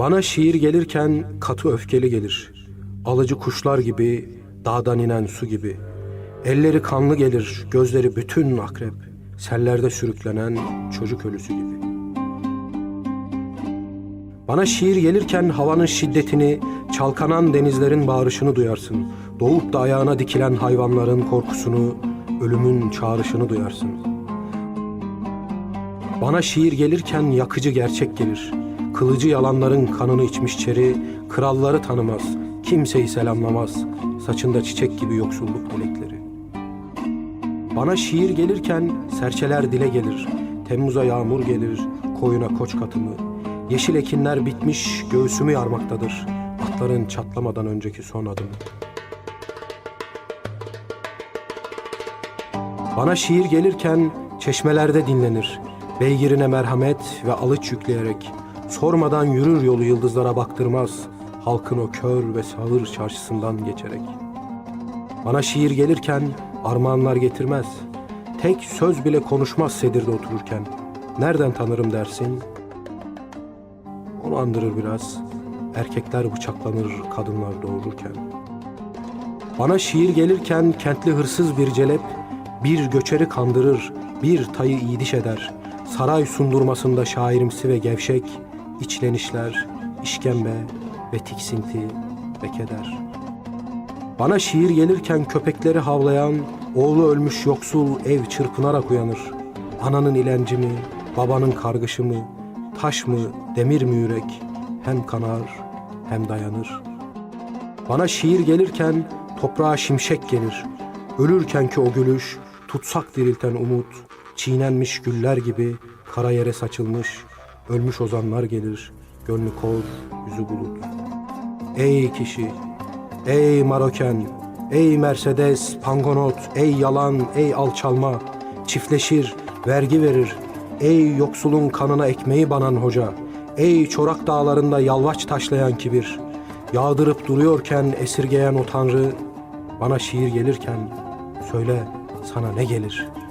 Bana şiir gelirken katı öfkeli gelir. Alıcı kuşlar gibi, dağdan inen su gibi. Elleri kanlı gelir, gözleri bütün akrep. Sellerde sürüklenen çocuk ölüsü gibi. Bana şiir gelirken havanın şiddetini, çalkanan denizlerin bağrışını duyarsın. Doğup da ayağına dikilen hayvanların korkusunu, ölümün çağrışını duyarsın. Bana şiir gelirken yakıcı gerçek gelir. Kılıcı yalanların kanını içmiş çeri, kralları tanımaz, kimseyi selamlamaz, saçında çiçek gibi yoksulluk dilekleri. Bana şiir gelirken serçeler dile gelir, Temmuz'a yağmur gelir, koyuna koç katımı. Yeşil ekinler bitmiş, göğsümü yarmaktadır, atların çatlamadan önceki son adımı. Bana şiir gelirken çeşmelerde dinlenir. Beygirine merhamet ve alıç yükleyerek. Sormadan yürür yolu yıldızlara baktırmaz. Halkın o kör ve sağır çarşısından geçerek. Bana şiir gelirken armağanlar getirmez. Tek söz bile konuşmaz sedirde otururken. Nereden tanırım dersin? Onu andırır biraz. Erkekler bıçaklanır kadınlar doğururken. Bana şiir gelirken kentli hırsız bir celep, bir göçeri kandırır, bir tayı iyiliş eder. Saray sundurmasında şairimsi ve gevşek, içlenişler, işkembe ve tiksinti ve keder. Bana şiir gelirken köpekleri havlayan, oğlu ölmüş yoksul ev çırpınarak uyanır. Ananın ilenci mi, babanın kargışı mı, taş mı, demir mi yürek, hem kanar hem dayanır.'' Bana şiir gelirken toprağa şimşek gelir. Ölürken ki o gülüş, tutsak dirilten umut, çiğnenmiş güller gibi kara yere saçılmış, ölmüş ozanlar gelir, gönlü kor, yüzü bulut. Ey kişi, ey Maroken, ey Mercedes, Pangonot, ey yalan, ey alçalma, çiftleşir, vergi verir, ey yoksulun kanına ekmeği banan hoca, ey çorak dağlarında yalvaç taşlayan kibir, yağdırıp duruyorken esirgeyen o tanrı, bana şiir gelirken, söyle sana ne gelir?''